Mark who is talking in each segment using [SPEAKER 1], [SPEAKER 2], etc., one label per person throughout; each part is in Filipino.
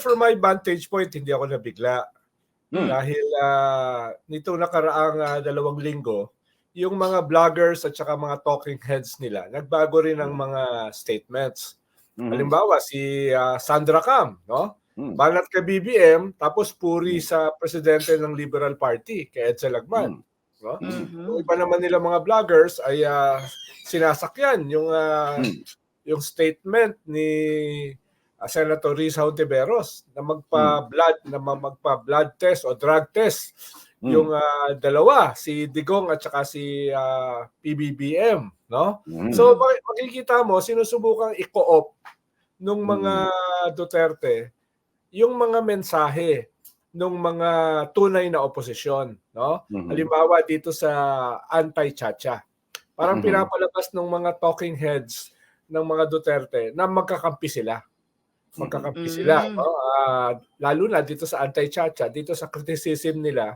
[SPEAKER 1] from my vantage point, hindi ako nabigla.
[SPEAKER 2] Hmm.
[SPEAKER 1] Dahil ah, nitong nakaraang ah, dalawang linggo, yung mga vloggers at saka mga talking heads nila, nagbago rin ng mga statements.
[SPEAKER 2] Mhm.
[SPEAKER 1] Halimbawa, si ah, Sandra Cam, no?
[SPEAKER 2] Mm.
[SPEAKER 1] Banat ka BBM, tapos puri sa presidente ng Liberal Party, kay Edsel Lagman.
[SPEAKER 2] Mm.
[SPEAKER 1] No?
[SPEAKER 3] Mhm.
[SPEAKER 1] Yung iba naman nila mga vloggers ay ah, sinasakyan yung ah,
[SPEAKER 2] Mm.
[SPEAKER 1] yung statement ni ah, Senator Riz Hontiveros na magpa-blood na ma- magpa-blood test o drug test
[SPEAKER 2] Mm.
[SPEAKER 1] yung ah, dalawa si Digong at saka si ah, PBBM no
[SPEAKER 2] Mm.
[SPEAKER 1] so mak- makikita mo sinusubukang i-co-op nung mga Duterte yung mga mensahe nung mga tunay na oposisyon no
[SPEAKER 2] Mhm.
[SPEAKER 1] Halimbawa dito sa anti-chacha. Parang
[SPEAKER 2] Mhm.
[SPEAKER 1] pinapalabas ng mga talking heads ng mga Duterte na magkakampi sila. Magkakampi
[SPEAKER 3] Mhm.
[SPEAKER 1] sila.
[SPEAKER 3] Mm.
[SPEAKER 1] No? Ah, lalo na dito sa anti-chacha, dito sa criticism nila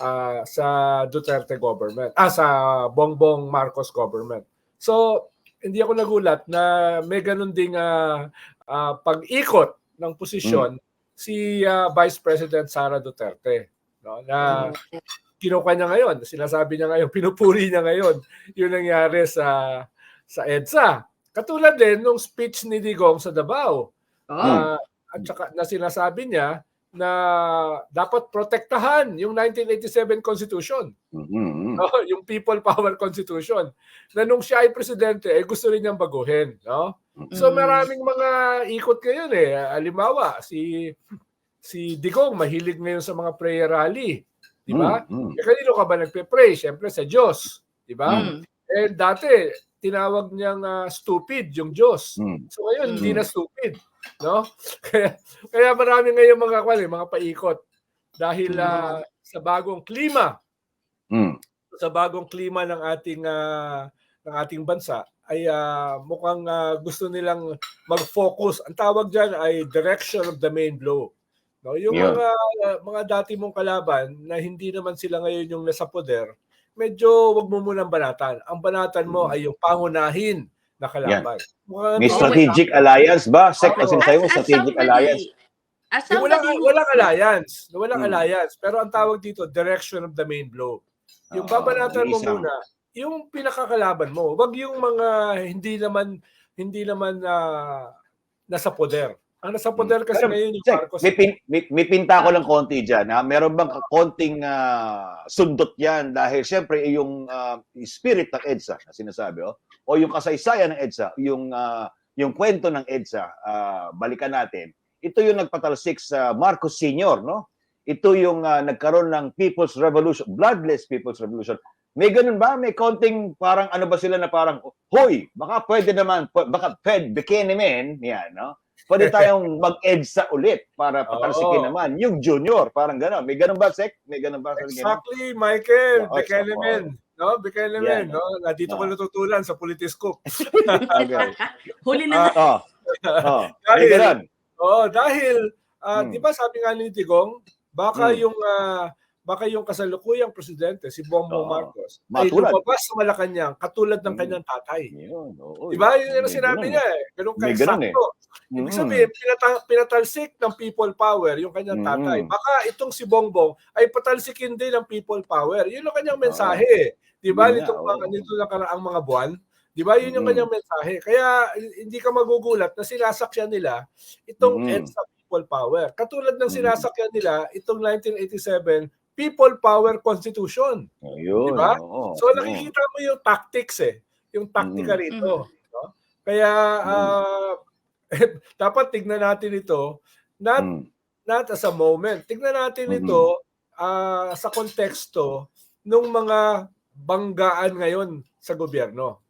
[SPEAKER 1] ah, sa Duterte government, ah sa Bongbong Marcos government. So, hindi ako nagulat na may ganun ding ah, ah, pag-ikot ng posisyon si ah, Vice President Sara Duterte. No? Na kinuha niya ngayon, sinasabi niya ngayon, pinupuri niya ngayon yung nangyari sa sa EDSA. Katulad din nung speech ni Digong sa Davao.
[SPEAKER 3] Oh.
[SPEAKER 1] Ah, at saka na sinasabi niya na dapat protektahan yung 1987 Constitution,
[SPEAKER 2] Mhm.
[SPEAKER 1] no? yung People Power Constitution. Na nung siya ay presidente, eh, gusto rin niyang baguhin. No? So
[SPEAKER 3] Mm.
[SPEAKER 1] maraming mga ikot ngayon eh. Halimbawa, si si Digong mahilig ngayon sa mga prayer rally. Di ba?
[SPEAKER 2] Mm.
[SPEAKER 1] Eh, kanino ka ba nagpe-pray? Siyempre sa Diyos. Di ba?
[SPEAKER 3] Mm.
[SPEAKER 1] Eh dati, tinawag niyang ah, stupid yung Diyos.
[SPEAKER 2] Mm.
[SPEAKER 1] So ngayon, hindi
[SPEAKER 2] Mm.
[SPEAKER 1] na stupid. No? Kaya, kaya marami ngayon mga kwal, eh, mga paikot. Dahil ah, sa bagong klima,
[SPEAKER 2] Mm.
[SPEAKER 1] sa bagong klima ng ating ah, ng ating bansa ay ah, mukhang ah, gusto nilang mag-focus. Ang tawag diyan ay direction of the main blow. No, yung
[SPEAKER 2] Yun.
[SPEAKER 1] mga mga dati mong kalaban na hindi naman sila ngayon yung nasa poder, medyo wag mo munang banatan. Ang banatan mo
[SPEAKER 2] Mhm.
[SPEAKER 1] ay yung pangunahin na kalaban. Mukhang-
[SPEAKER 2] May
[SPEAKER 3] Oh,
[SPEAKER 2] strategic alliance ba? Sec,
[SPEAKER 1] Oo.
[SPEAKER 2] as in sa'yo, strategic alliance.
[SPEAKER 3] As
[SPEAKER 1] walang,
[SPEAKER 3] somebody who-
[SPEAKER 1] walang alliance. Walang
[SPEAKER 2] Hmm.
[SPEAKER 1] alliance. Pero ang tawag dito, direction of the main blow. Yung
[SPEAKER 2] Ah,
[SPEAKER 1] babanatan mo
[SPEAKER 2] isang-
[SPEAKER 1] muna, yung pinakakalaban mo. Wag yung mga hindi naman hindi naman na nasa poder. Ang nasa poder kasi
[SPEAKER 2] Pero,
[SPEAKER 1] ngayon yung
[SPEAKER 2] Sec,
[SPEAKER 1] Marcos.
[SPEAKER 2] may, pin, may, may pinta ko lang konti dyan. Ha? Meron bang konting ah, sundot yan? Dahil siyempre yung ah, spirit ng EDSA na sinasabi, oh, o yung kasaysayan ng EDSA, yung, ah, yung kwento ng EDSA, ah, balikan natin. Ito yung nagpatalsik sa Marcos Sr., no? Ito yung ah, nagkaroon ng People's Revolution, bloodless People's Revolution. May ganun ba? May konting parang ano ba sila na parang, hoy, baka pwede naman, baka Fed, bikini men, yan, no? Pwede tayong mag-EDSA ulit para patalsikin
[SPEAKER 1] Oo.
[SPEAKER 2] naman. Yung junior, parang gano'n. May ganun ba, Sek? May ganun ba? sa ganun?
[SPEAKER 1] Exactly, Michael.
[SPEAKER 2] Oo,
[SPEAKER 1] Bekelemen. No, Bekelemen.
[SPEAKER 2] Yan.
[SPEAKER 1] No? Nandito ko
[SPEAKER 2] Oo.
[SPEAKER 1] natutulan sa Politiscope.
[SPEAKER 2] Okay.
[SPEAKER 3] Huli na
[SPEAKER 2] Oh, oh. May
[SPEAKER 1] Dahil-
[SPEAKER 2] ganun.
[SPEAKER 1] Oo, dahil ah,
[SPEAKER 2] Hmm.
[SPEAKER 1] 'di ba sabi nga ni Digong, baka
[SPEAKER 2] Hmm.
[SPEAKER 1] yung ah, baka yung kasalukuyang presidente si Bongbong
[SPEAKER 2] Oo.
[SPEAKER 1] Marcos ay
[SPEAKER 2] Matulad.
[SPEAKER 1] lumabas sa Malacanang katulad ng
[SPEAKER 2] Hmm.
[SPEAKER 1] kanyang tatay.
[SPEAKER 2] Yun, oo.
[SPEAKER 1] 'Di ba? Yun
[SPEAKER 2] May
[SPEAKER 1] sinabi
[SPEAKER 2] ganun.
[SPEAKER 1] niya eh. Ganun
[SPEAKER 2] May
[SPEAKER 1] kay
[SPEAKER 2] ganun eh.
[SPEAKER 1] Ibig
[SPEAKER 2] Mm.
[SPEAKER 1] sabihin, pinata- pinatalsik ng people power yung kanyang tatay.
[SPEAKER 2] Mm.
[SPEAKER 1] Baka itong si Bongbong ay patalsikin din ng people power. Yun ang kanyang mensahe. eh. 'Di ba?
[SPEAKER 2] Yun nga,
[SPEAKER 1] Nitong mga
[SPEAKER 2] oo.
[SPEAKER 1] nito na karaang mga buwan. 'Di ba? Yun yung
[SPEAKER 2] Mm.
[SPEAKER 1] kanyang mensahe. Kaya hindi ka magugulat na sinasakyan nila itong
[SPEAKER 2] Mm.
[SPEAKER 1] EDSA people power. Katulad ng
[SPEAKER 2] Mm.
[SPEAKER 1] sinasakyan nila itong 1987 People Power Constitution.
[SPEAKER 2] Ayun,
[SPEAKER 1] Di ba?
[SPEAKER 2] oo,
[SPEAKER 1] So nakikita mo yung tactics eh, yung taktika
[SPEAKER 2] Mm.
[SPEAKER 1] rito, no? Kaya ah, dapat tignan natin ito not
[SPEAKER 2] Mm.
[SPEAKER 1] not as a moment. Tignan natin
[SPEAKER 2] Mhm.
[SPEAKER 1] ito ah, sa konteksto ng mga banggaan ngayon sa gobyerno.